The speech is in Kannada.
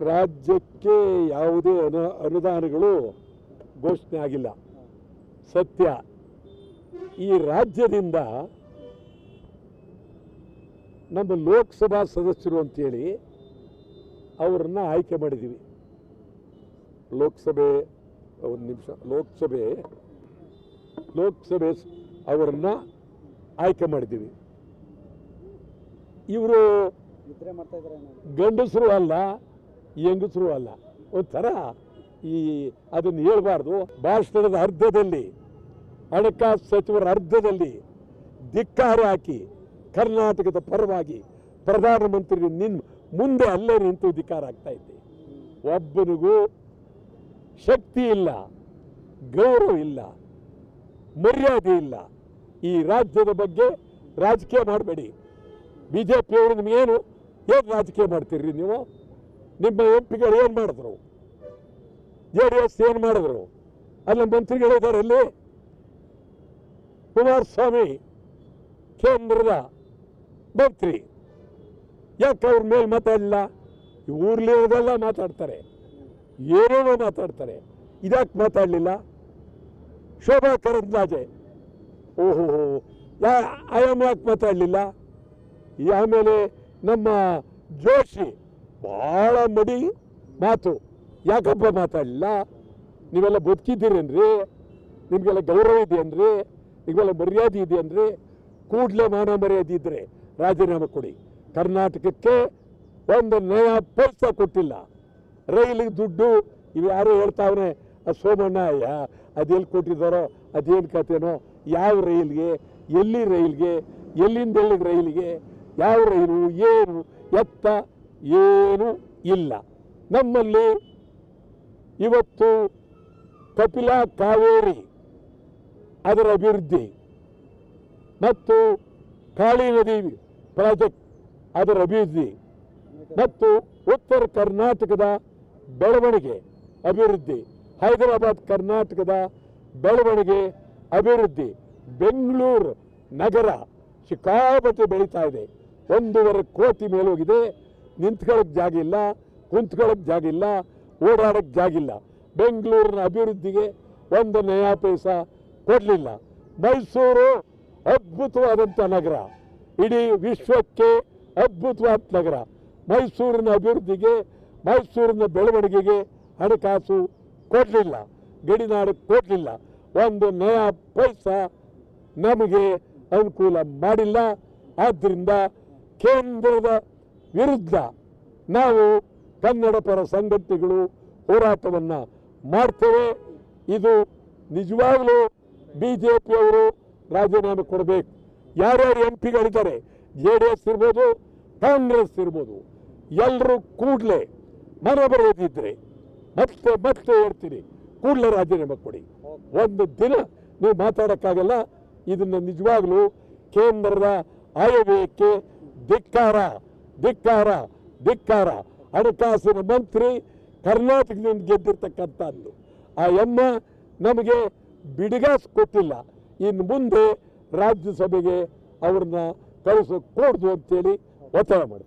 ರಾಜ್ಯಕ್ಕೆ ಯಾವುದೇ ಅನು ಅನುದಾನಗಳು ಘೋಷಣೆ ಆಗಿಲ್ಲ. ಸತ್ಯ. ಈ ರಾಜ್ಯದಿಂದ ನಮ್ಮ ಲೋಕಸಭಾ ಸದಸ್ಯರು ಅಂತೇಳಿ ಅವರನ್ನು ಆಯ್ಕೆ ಮಾಡಿದ್ದೀವಿ. ಲೋಕಸಭೆ ಒಂದು ನಿಮಿಷ. ಲೋಕಸಭೆ ಲೋಕಸಭೆ ಅವರನ್ನು ಆಯ್ಕೆ ಮಾಡಿದ್ದೀವಿ. ಇವರು ಗಂಡಸರು ಅಲ್ಲ ಹೆಂಗಸರು ಅಲ್ಲ. ಒಂಥರ ಈ ಅದನ್ನು ಹೇಳಬಾರ್ದು. ಭಾಷಣದ ಅರ್ಧದಲ್ಲಿ, ಹಣಕಾಸು ಸಚಿವರ ಅರ್ಧದಲ್ಲಿ ಧಿಕ್ಕಾರ ಹಾಕಿ ಕರ್ನಾಟಕದ ಪರವಾಗಿ ಪ್ರಧಾನಮಂತ್ರಿ ನಿನ್ ಮುಂದೆ ಅಲ್ಲೇ ನಿಂತು ಧಿಕ್ಕಾರ ಆಗ್ತಾ ಇದ್ದೆ. ಒಬ್ಬನಿಗೂ ಶಕ್ತಿ ಇಲ್ಲ, ಗೌರವ ಇಲ್ಲ, ಮರ್ಯಾದೆ ಇಲ್ಲ. ಈ ರಾಜ್ಯದ ಬಗ್ಗೆ ರಾಜಕೀಯ ಮಾಡಬೇಡಿ. ಬಿ ಜೆ ಪಿಯವರು ನಿಮಗೇನು, ಏನು ರಾಜಕೀಯ ಮಾಡ್ತೀರಿ ನೀವು? ನಿಮ್ಮ ಏನು ಮಾಡಿದ್ರು? ಜೆ ಡಿ ಎಸ್ ಏನು ಮಾಡಿದ್ರು? ಅಲ್ಲ ಮಂತ್ರಿಗಳಿದ್ದಾರೆ ಅಲ್ಲಿ. ಕುಮಾರಸ್ವಾಮಿ ಕೇಂದ್ರದ ಮಂತ್ರಿ. ಯಾಕೆ ಅವ್ರ ಮೇಲೆ ಮಾತಾಡಲಿಲ್ಲ? ಊರ್ಲಿರೋದೆಲ್ಲ ಮಾತಾಡ್ತಾರೆ. ಏನೇನೋ ಮಾತಾಡ್ತಾರೆ. ಇದ್ಯಾಕೆ ಮಾತಾಡಲಿಲ್ಲ? ಶೋಭಾ ಕರಂದ್ಲಾಜೆ. ಓಹೋ ಯಾ, ಆಯಾಮ ಯಾಕೆ ಮಾತಾಡಲಿಲ್ಲ? ಆಮೇಲೆ ನಮ್ಮ ಜೋಶಿ ಭಾಳ ಮಡಿ ಮಾತು. ಯಾಕಪ್ಪ ಮಾತಾಡಲಿಲ್ಲ? ನೀವೆಲ್ಲ ಬದುಕಿದ್ದೀರೇನ್ರಿ? ನಿಮಗೆಲ್ಲ ಗೌರವ ಇದೆಯನ್ರಿ? ನಿಮಗೆಲ್ಲ ಮರ್ಯಾದೆ ಇದೆಯನ್ರಿ? ಕೂಡಲೇ ಮಾನ ಮರ್ಯಾದೆ ಇದ್ದರೆ ರಾಜೀನಾಮೆ ಕೊಡಿ. ಕರ್ನಾಟಕಕ್ಕೆ ಒಂದು ನಯ ಪೈಸ ಕೊಟ್ಟಿಲ್ಲ. ರೈಲಿಗೆ ದುಡ್ಡು, ಇವು ಯಾರೋ ಹೇಳ್ತಾವ್ರೆ ಆ ಸೋಮಣ್ಣ ಅಯ್ಯ ಅದೆಲ್ಲಿ ಕೊಟ್ಟಿದ್ದಾರೋ ಅದೇನು ಕಥೆನೋ ಯಾವ ರೈಲ್ಗೆ, ಎಲ್ಲಿ ರೈಲ್ಗೆ, ಎಲ್ಲಿಂದ ಎಲ್ಲಿಗೆ ರೈಲಿಗೆ, ಯಾವ ರೈಲು, ಏನು, ಎತ್ತ ಏನು ಇಲ್ಲ. ನಮ್ಮಲ್ಲಿ ಇವತ್ತು ಕಪಿಲಾ ಕಾವೇರಿ ಅದರ ಅಭಿವೃದ್ಧಿ ಮತ್ತು ಕಾಳಿ ನದಿ ಪ್ರಾಜೆಕ್ಟ್ ಅದರ ಅಭಿವೃದ್ಧಿ ಮತ್ತು ಉತ್ತರ ಕರ್ನಾಟಕದ ಬೆಳವಣಿಗೆ ಅಭಿವೃದ್ಧಿ, ಹೈದರಾಬಾದ್ ಕರ್ನಾಟಕದ ಬೆಳವಣಿಗೆ ಅಭಿವೃದ್ಧಿ, ಬೆಂಗಳೂರು ನಗರ ಸಿಕ್ಕಾಪಟ್ಟೆ ಬೆಳೀತಾ ಇದೆ. ಒಂದೂವರೆ ಕೋಟಿ ಮೇಲೋಗಿದೆ. ನಿಂತ್ಕೊಳ್ಳೋಕೆ ಜಾಗ ಇಲ್ಲ, ಕುಂತ್ಕೊಳ್ಳೋಕೆ ಜಾಗ ಇಲ್ಲ ಓಡಾಡೋಕ್ಕೆ ಜಾಗ ಇಲ್ಲ. ಬೆಂಗಳೂರಿನ ಅಭಿವೃದ್ಧಿಗೆ ಒಂದು ನಯಾ ಪೈಸ ಕೊಡಲಿಲ್ಲ. ಮೈಸೂರು ಅದ್ಭುತವಾದಂಥ ನಗರ. ಇಡೀ ವಿಶ್ವಕ್ಕೆ ಅದ್ಭುತವಾದ ನಗರ. ಮೈಸೂರಿನ ಅಭಿವೃದ್ಧಿಗೆ, ಮೈಸೂರಿನ ಬೆಳವಣಿಗೆಗೆ ಹಣಕಾಸು ಕೊಡಲಿಲ್ಲ. ಗಡಿನಾಡಕ್ಕೆ ಕೊಡಲಿಲ್ಲ. ಒಂದು ನಯಾ ಪೈಸ ನಮಗೆ ಅನುಕೂಲ ಮಾಡಿಲ್ಲ. ಆದ್ದರಿಂದ ಕೇಂದ್ರದ ವಿರುದ್ಧ ನಾವು ಕನ್ನಡ ಪರ ಸಂಘಟನೆಗಳು ಹೋರಾಟವನ್ನು ಮಾಡ್ತೇವೆ. ಇದು ನಿಜವಾಗಲೂ ಬಿ ಜೆ ಪಿಯವರು ರಾಜೀನಾಮೆ ಕೊಡಬೇಕು. ಯಾರ್ಯಾರು ಎಂ ಪಿಗಳಿದ್ದಾರೆ ಜೆ ಡಿ ಎಸ್ ಇರ್ಬೋದು, ಕಾಂಗ್ರೆಸ್ ಇರ್ಬೋದು ಎಲ್ಲರೂ ಕೂಡಲೇ ಮನೆ ಬರೋದಿದ್ದರೆ ಮತ್ತೆ ಮತ್ತೆ ಹೇಳ್ತೀನಿ, ಕೂಡಲೇ ರಾಜೀನಾಮೆ ಕೊಡಿ. ಒಂದು ದಿನ ನೀವು ಮಾತಾಡೋಕ್ಕಾಗಲ್ಲ, ಇದನ್ನು ನಿಜವಾಗಲೂ ಕೇಂದ್ರದ ಆಯವ್ಯಯಕ್ಕೆ ಧಿಕ್ಕಾರ. ಧಿಕ್ಕಾರ ಧಿಕ್ಕಾರ. ಹಣಕಾಸಿನ ಮಂತ್ರಿ ಕರ್ನಾಟಕದಿಂದ ಗೆದ್ದಿರ್ತಕ್ಕಂಥದ್ದು. ಆ ಎಮ್ಮ ನಮಗೆ ಬಿಡಿಗಾಸ್ ಕೊಟ್ಟಿಲ್ಲ. ಇನ್ನು ಮುಂದೆ ರಾಜ್ಯಸಭೆಗೆ ಅವ್ರನ್ನ ಕಳಿಸೋಕೆ ಕೂಡ್ದು ಅಂತೇಳಿ ಒತ್ತಾಯ ಮಾಡಿ